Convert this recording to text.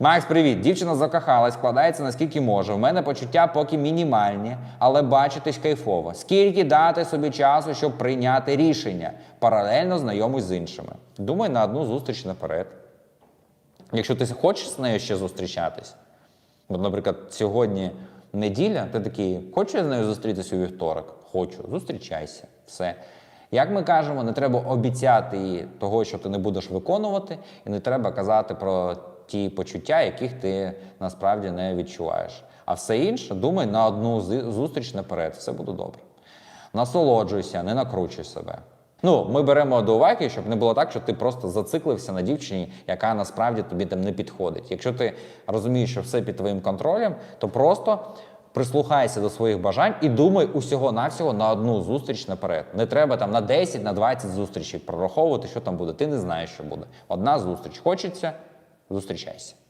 Макс, привіт! Дівчина закохалась, складається наскільки може. В мене почуття поки мінімальні, але бачитись кайфово. Скільки дати собі часу, щоб прийняти рішення? Паралельно знайомусь з іншими. Думай на одну зустріч наперед. Якщо ти хочеш з нею ще зустрічатись, от, наприклад, сьогодні неділя, ти такий, хочу я з нею зустрітися у вівторок? Хочу, зустрічайся. Все. Як ми кажемо, не треба обіцяти їй того, що ти не будеш виконувати, і не треба казати про ті почуття, яких ти насправді не відчуваєш. А все інше, думай на одну зустріч наперед, все буде добре. Насолоджуйся, не накручуй себе. Ну, ми беремо до уваги, щоб не було так, що ти просто зациклився на дівчині, яка насправді тобі там не підходить. Якщо ти розумієш, що все під твоїм контролем, то просто прислухайся до своїх бажань і думай усього-навсього на одну зустріч наперед. Не треба там на 10, на 20 зустрічей прораховувати, що там буде. Ти не знаєш, що буде. Одна зустріч хочеться, зустрічайся.